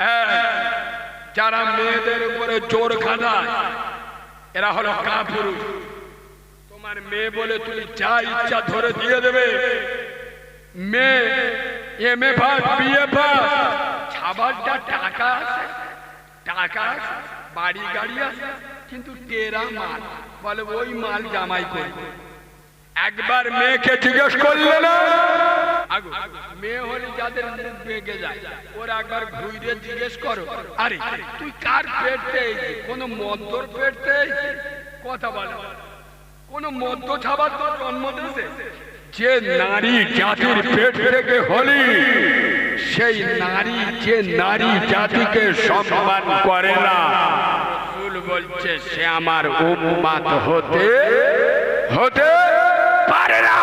এক, যারা মেয়েদের উপরে জোর এরা হলো কাপুরুষ তোমার মেয়ে বলে তুমি যা ইচ্ছা ধরে দিয়ে দেবে। মেয়ে M A pass BA pass খাবারটা টাকা আছে টাকা বাড়ি গাড়ি আছে কিন্তু টেরা মাল বলে ওই মাল জামাই করবে। একবার মেয়েকে জিজ্ঞেস করলে না মেয়ে হলে যাদের মুখ যায় একবার ঘুরে জিজ্ঞেস করো, আরে, তুই কার পেটতে কোন মদ্যর পেটতে কথা কোন মদ্য ছাবার তোর জন্ম যে নারী জাতির পেট থেকে হলি, সেই নারী, যে নারী জাতিকে সম্মান করে না। বলছে, সে আমার উম্মাত হতে হতে পারে না।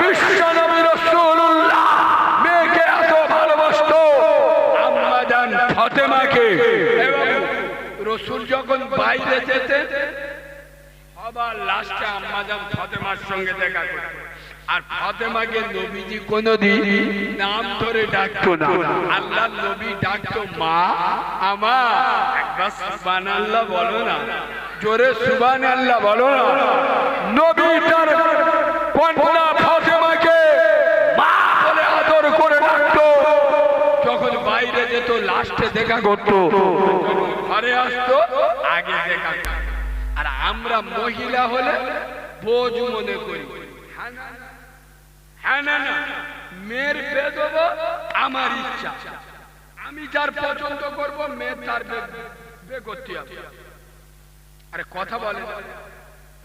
বিশ্ব নবী রসুল্লাহ মেয়েকে এত ভালোবাসতো আম্মা জান ফাতেমাকে রসুল যখন বাইরে যেতে সবার লাস্টে আম্মাজান ফাতেমার সঙ্গে দেখা করতো আর ফাতেমাকে নবীজি কোনদিন নাম ধরে ডাকতো না। আল্লাহ নবী ডাকতো মা আমার একবার সুবান আল্লাহ বলো না। জোরে সুবান আল্লাহ বলো না। নবী তার কন্যা ফাতেমাকে মা বলে আদর করে ডাকতো যখন বাইরে যেত লাস্টে দেখা করতো। ঘরে আসতো, আগে দেখা আর আমরা মহিলা হলে বোঝ মনে করি। হ্যাঁ? হ্যাঁ মেয়ের বে দেবো আমার ইচ্ছা। আমি যার পছন্দ করব মেয়ের তার আরে কথা বলে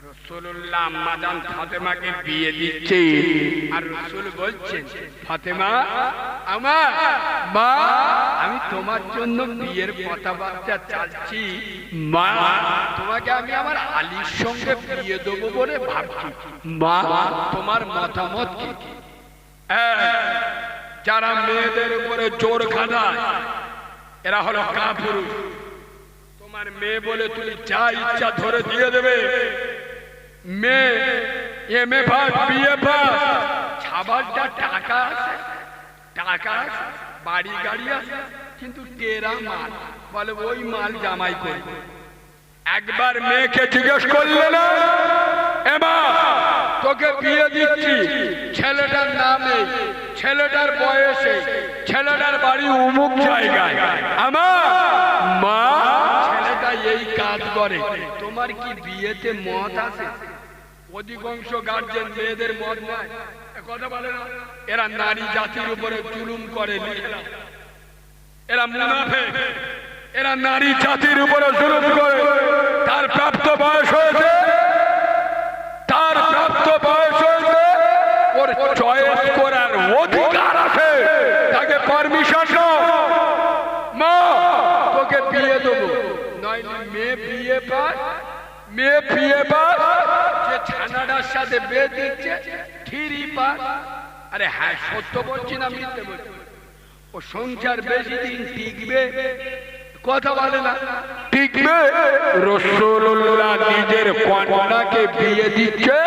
রসুল্লাহ আম্মাজান ফাতেমাকে বিয়ে দিচ্ছে। আর রসুল বলছেন, ফাতেমা, আমার মা, আমি তোমার জন্য বিয়ের কথাবার্তা চাচ্ছি। মা, তোমাকে আমি আমার আলীর সঙ্গে বিয়ে দেবো বলে ভাবছি। মা, তোমার মতামত কি? যারা মেয়েদের উপরে জোর খাটায়, এরা হলো কাপুরুষ। তোমার মেয়ে বলে তুমি যা ইচ্ছা ধরে দিয়ে দেবে। মেয়ে এম বাড়ি গাড়ি আছে, কিন্তু টেরা মাল? বলে ওই মাল একবার মেয়েকে জিজ্ঞেস করলে না, এমা, তোকে বিয়ে দিচ্ছি। ছেলেটার নামে ছেলেটার বয়সে ছেলেটার বাড়ি উমুক জায়গায়। আমার মা এই কাজ করে। তোমার কি বিয়েতে মত আছে? অধিকাংশ গার্জেন মেয়েদের মত নাই কথা বলে না। এরা নারী জাতির উপরে জুলুম করে এরা মুনাফে এরা নারী জাতির উপরে জুলুম করে। তার প্রাপ্ত বয়স হয়েছে। তার প্রাপ্ত বয়স হয়েছে। ওর চয়েস করার অধিকার আছে। তাকে পারমিশন দাও। মা, তোকে বিয়ে দেবো। নয় মেয়ে বিয়ে পাস মেয়ে বিয়ে পাস যে ছানাটার সাথে দিচ্ছে পাস আরে হ্যাঁ সত্য বলছি না মিথ্যে বলছি। ও সংসার বেশি দিন টিকবে কথা বলে না। টিকবে? রসুল্লাহ নিজের কন্যাকে বিয়ে দিচ্ছে?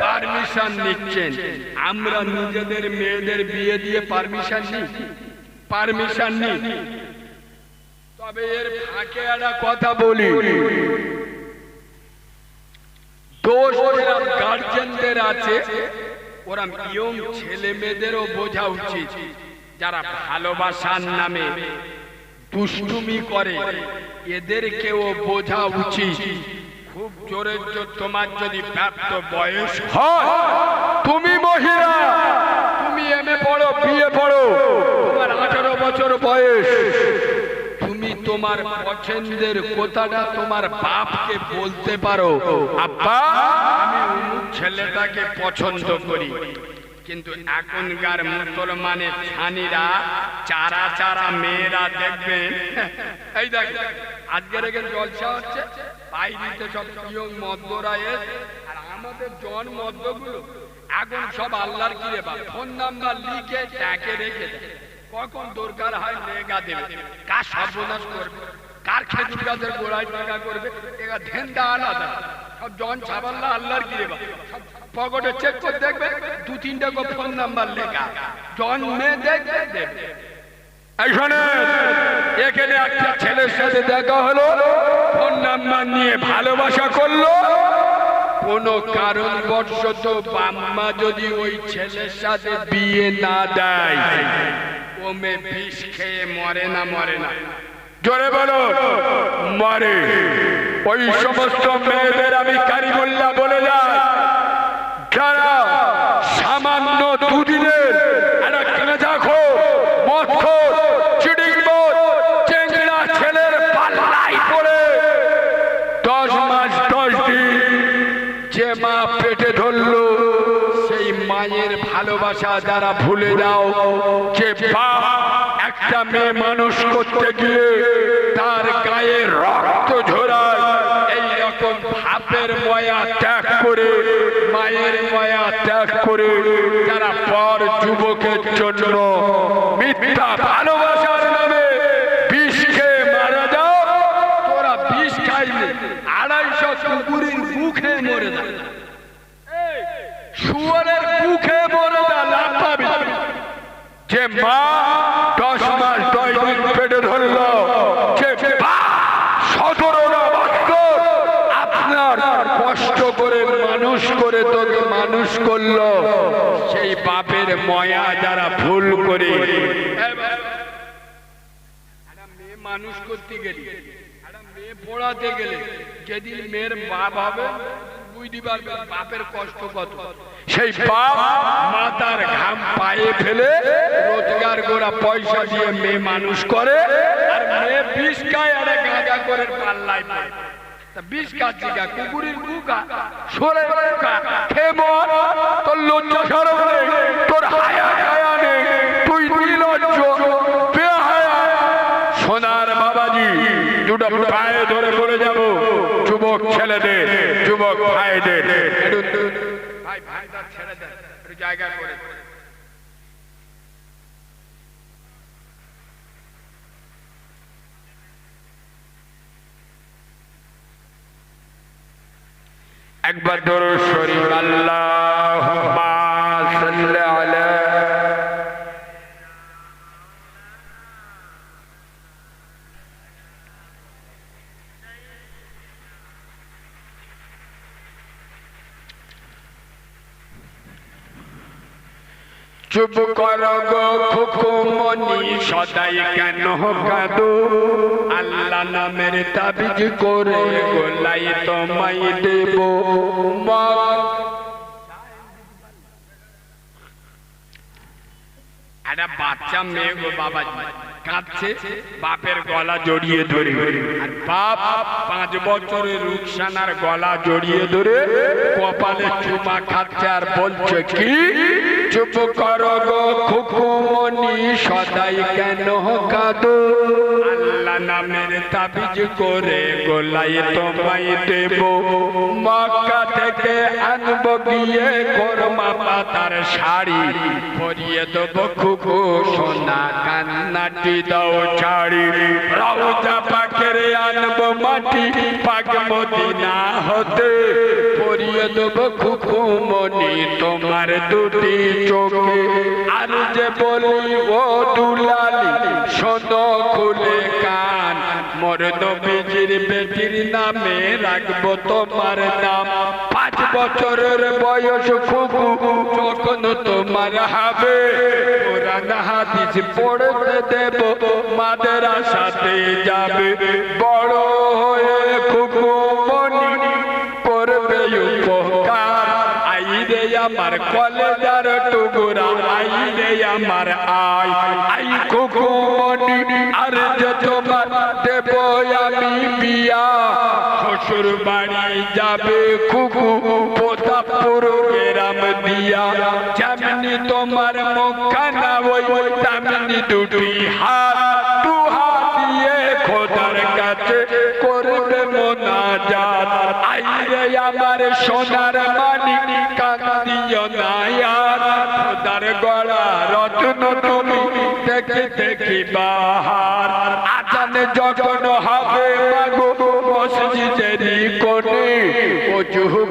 পারমিশন নিচ্ছেন। আমরা নিজেদের মেয়েদের বিয়ে দিয়ে পারমিশন নিই। পারমিশন নিই। তবে এর ফাঁকে একটা কথা বলি। দোষ গার্জেনদের আছে, ওরা ইয়ং ছেলে মেয়েদেরও বোঝা উচিত। যারা ভালোবাসার নামে দুষ্টুমি করে, এদেরকেও বোঝা উচিত। খুব জোরে তোমার যদি প্রাপ্ত বয়স হয়, তুমি মহিলা, তুমি এমএ পড়ো বিয়ে পড়ো, তোমার আঠারো বছর বয়স। তোমার পছন্দের কথাটা তোমার বাপকে বলতে পারো। আব্বা আমি ছেলেটাকে পছন্দ করি। কিন্তু এখনকার মুসলমানের ছানিরা চারা চারা মেয়েরা দেখবেন এই দেখ আজকের এখানে জলসা হচ্ছে বাইরেতে সব ইয়ং মদ্যরা এসে, আর আমাদের জন মদ্যগুলো এখন সব আল্লাহর কিরে বা ফোন নাম্বার লিখে ট্যাকে রেখে দেয়। কখন দরকার হয় লেগা দেবে? কার সর্বনাশ করবে? কার খেজুর গাছের গোড়ায় টাকা করবে? আলাদা। সব জন আল্লাহর গিরে বা সব পকেটে চেক করে দেখবে, দু তিনটা গো ফোন নাম্বার লেখা জন দেখবে, দেবে। এখানে একটা ছেলের সাথে দেখা হলো ফোন নাম্বার নিয়ে ভালোবাসা করল। কোনো কারণ বর্ষত বাম্মা যদি ওই ছেলের সাথে বিয়ে না দেয় ও মে বিষ খেয়ে মরে না মরে না। জোরে বলো, মরে। ওই সমস্ত মেয়েদের আমি কারিগোল্লা বলে যাই যারা সামান্য দুদিনের একটা গাঁজা খো মদ খো চিডিং মদ চেংড়া ছেলের পাল্লাই পড়ে দশ মাস দশ দিন যে মা পেটে ধরলো সেই মায়ের ভালোবাসা যারা ভুলে যাও, যে বাপ একটা মেয়ে মানুষ করতে গিয়ে তার গায়ে রক্ত ঝরায়, এই রকম ভাবের ময়া ত্যাগ করে, মায়ের ময়া ত্যাগ করে পর যুবকের জন্য খেয়ে মারা যাও, তোরা আড়াইশো কুকুরের মুখে মরে যায় শুয়ারের মুখে মরে যা লাভ পাবি যে মা দশ মাস দশ পেটে ধরল, যে আপনার কষ্ট করে মানুষ করে তোকে মানুষ করল। সেই বাপের ময়া যারা ভুল করে। মানুষ করতে গেলি মেয়ে পড়াতে গেলে, যেদিন মেয়ের বাপ হবে বুঝতে বাপের কষ্ট কত? সেই বাপ মাতার ঘাম পায়ে ফেলে রোজগার পয়সা দিয়ে মেয়ে মানুষ করে আর মেয়ে বিষ আর গাঁজা করে পাল্লায় খেমো তোর লজ্জা তোর হায়া তুই সোনার বাবাজি, দুটো পায়ে ধরে পড়ে যাব, যুবক ছেলেদের। যুবক ভাইদের ভাই ভাইটা ছেড়ে দেন। একটু জায়গা করে একবার ধরো শরীর আল্লাহ। চুপ কর গো খুকুমনি সদাই কেন কাদো আল্লাহ নামের তাবিজ করে গোলাই তোমায় দেব। একটা বাচ্চা মেয়ে গো বাবা, কাঁদছে, বাপের গলা জড়িয়ে ধরে। আর বাপ পাঁচ বছরের রুকসানার গলা জড়িয়ে ধরে কপালে চুমা খাচ্ছে আর বলছে, কি? চুপ করো গো খুকুমনি সদাই কেন কাঁদো? আল্লাহ নামের তাবিজ করে গোলাই তোমায় দেব। মক্কা থেকে আনব গিয়ে কোরমা পাতার শাড়ি পরিয়ে দেবো খুকু সোনা কান্নাটি দাও ছাড়ি। রাউজা পাখের আনব মাটি পাক মদিনা হতে। পরিয়ে দেবো খুকু মনি তোমার দুটি চোখে আর যে বলি ও দুলালি শোনো খুলে কান। মোর নবীজির বেটির নামে রাখব তোমার নাম। পাঁচ বছরের বয়স খুবু, যখন তোমার হবে। কোরআন পড়তে দেব মাদের সাথে যাবে। বড় হয়ে খুবু মনি আমার কলেজার টুকুরা আই রে আমার আই। আই খুকু মনি আর যে তোমার দেব আমি বিয়া শ্বশুর বাড়ি যাবে খুকু প্রতাপপুর গ্রাম দিয়া। যেমনি তোমার মুখানা ওই তেমনি দুটি হাত। করবে মোনাজাত আইরে আমার সোনার মানি কান্দিও না আর খোদার গলা রত্ন তুমি দেখে দেখি বাহার। আজানে যখন হবে মাগো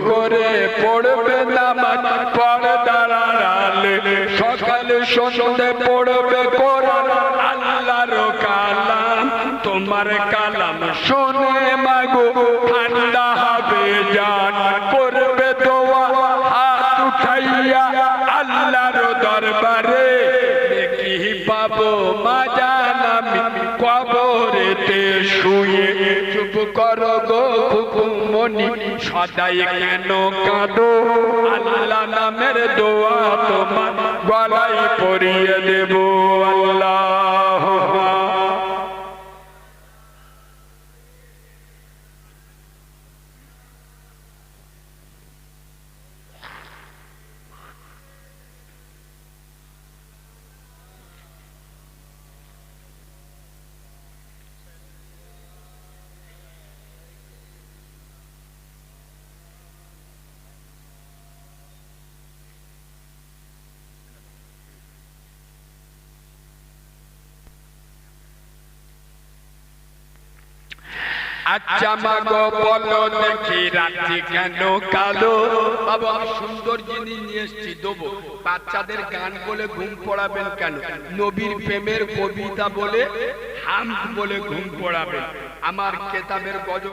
করে পড়বে নামাজ পড় দাঁড়ালে সকালে সন্ধ্যে পড়বে কোরআন, আল্লাহর কালাম। তোমার কালাম শোনে মাগো, ঠান্ডা হবে জান। করবে দোয়া, হাত উঠাইয়া আল্লাহর দরবারে। দেখি পাবো মাজান কবরেতে শুয়ে। চুপ করো গো হুকুমনি সদাই কেন কাঁদো? আল্লাহ নামের দোয়া তোমার গলায় পরিয়ে দেব। আল্লাহ আচ্ছা মাগো বলো দেখি রাত্রি কেন কালো? বাবা, আমি সুন্দর জিনিস নিয়ে এসেছি, দেবো। বাচ্চাদের গান বলে ঘুম পড়াবেন কেন? নবীর প্রেমের কবিতা বলে হাম বলে ঘুম পড়াবেন। আমার কেতাবের গজল